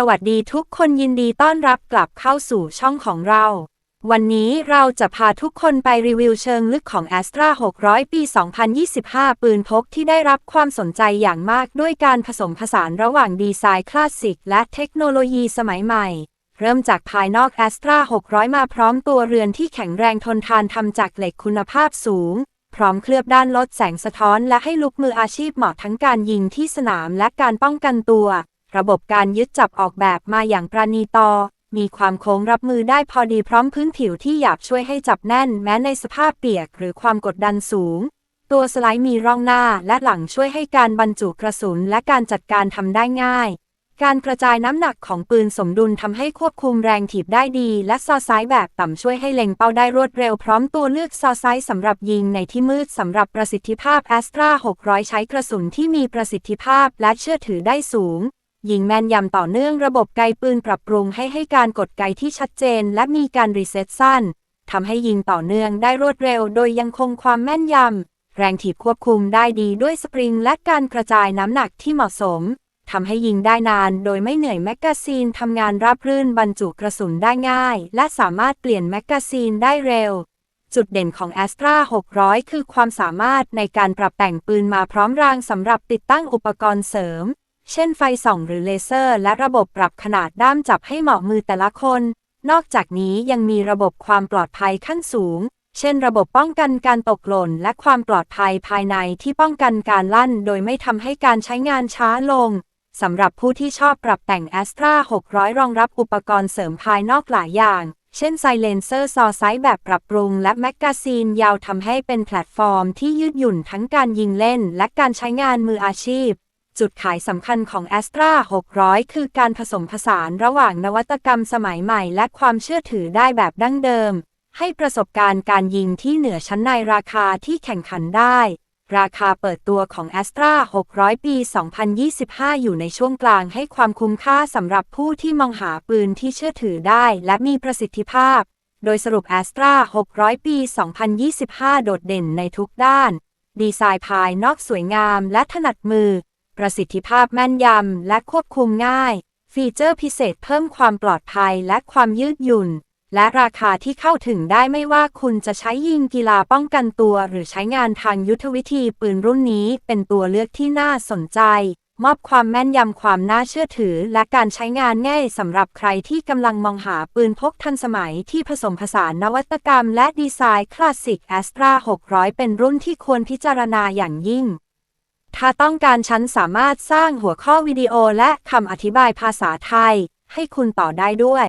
สวัสดีทุกคนยินดีต้อนรับกลับเข้าสู่ช่องของเรา วันนี้เราจะพาทุกคนไปรีวิวเชิงลึกของ Astra 600 ปี 2025 ปืนพกที่ได้รับความสนใจอย่างมากด้วยการผสมผสานระหว่างดีไซน์คลาสสิกและเทคโนโลยีสมัยใหม่ เริ่มจากภายนอก Astra 600 มาพร้อมตัวเรือนที่แข็งแรงทนทานทำจากเหล็กคุณภาพสูง พร้อมเคลือบด้านลดแสงสะท้อน และให้ลุกมืออาชีพเหมาะทั้งการยิงที่สนามและการป้องกันตัว ระบบการยึดจับออกแบบมาอย่างประณีตอ มีความโค้งรับมือได้พอดีพร้อมพื้นผิวที่หยาบช่วยให้จับแน่นแม้ในสภาพเปียกหรือความกดดันสูง ตัวสไลด์มีร่องหน้าและหลังช่วยให้การบรรจุกระสุนและการจัดการทำได้ง่าย การกระจายน้ำหนักของปืนสมดุลทำให้ควบคุมแรงถีบได้ดี และซอไซส์แบบต่ำช่วยให้เล็งเป้าได้รวดเร็วพร้อมตัวเลือกซอไซส์สำหรับยิงในที่มืดสำหรับประสิทธิภาพ Astra 600 ใช้กระสุนที่มีประสิทธิภาพและเชื่อถือได้สูง ยิงแม่นยำต่อเนื่องระบบไกปืนปรับปรุงให้ให้การกดไกที่ชัดเจน และมีการรีเซ็ตสั้นทำให้ยิงต่อเนื่องได้รวดเร็ว โดยยังคงความแม่นยำแรงถีบควบคุมได้ดีด้วยสปริง และการกระจายน้ำหนักที่เหมาะสมทำให้ยิงได้นาน โดยไม่เหนื่อยแมกกาซีนทำงานราบรื่นบรรจุกระสุนได้ง่าย และสามารถเปลี่ยนแมกกาซีนได้เร็ว จุดเด่นของ Astra 600 คือความสามารถในการปรับแต่งปืนมาพร้อมรางสำหรับติดตั้งอุปกรณ์เสริม เช่นไฟส่องหรือเลเซอร์ และระบบปรับขนาดด้ามจับให้เหมาะมือแต่ละคน นอกจากนี้ยังมีระบบความปลอดภัยขั้นสูง เช่น ระบบป้องกันการตกหล่น และความปลอดภัยภายในที่ป้องกันการลั่น โดยไม่ทำให้การใช้งานช้าลงสำหรับผู้ที่ชอบปรับแต่ง Astra 600 รองรับอุปกรณ์เสริมภายนอกหลายอย่าง เช่นไซเลนเซอร์ซอไซส์แบบปรับปรุง และแมกกาซีนยาวทำให้เป็นแพลตฟอร์มที่ยืดหยุ่นทั้งการยิงเล่น และการใช้งานมืออาชีพ จุดขายสำคัญของ Astra 600 คือการผสมผสานระหว่างนวัตกรรมสมัยใหม่และความเชื่อถือได้แบบดั้งเดิม ให้ประสบการณ์การยิงที่เหนือชั้นในราคาที่แข่งขันได้ ราคาเปิดตัวของ Astra 600 ปี 2025 อยู่ในช่วงกลางให้ความคุ้มค่าสำหรับผู้ที่มองหาปืนที่เชื่อถือได้และมีประสิทธิภาพ โดยสรุป Astra 600 ปี 2025 โดดเด่นในทุกด้าน ดีไซน์ภายนอกสวยงามและถนัดมือ ประสิทธิภาพแม่นยำและควบคุมง่าย ฟีเจอร์พิเศษเพิ่มความปลอดภัยและความยืดหยุ่น และราคาที่เข้าถึงได้ไม่ว่าคุณจะใช้ยิงกีฬาป้องกันตัว หรือใช้งานทางยุทธวิธีปืนรุ่นนี้เป็นตัวเลือกที่น่าสนใจ มอบความแม่นยำความน่าเชื่อถือ และการใช้งานง่ายสำหรับใครที่กำลังมองหาปืนพกทันสมัยที่ผสมผสานนวัตกรรม และดีไซน์คลาสสิก Astra 600 เป็นรุ่นที่ควรพิจารณาอย่างยิ่ง ถ้าต้องการฉันสามารถสร้างหัวข้อวิดีโอและคำอธิบายภาษาไทย ให้คุณต่อได้ด้วย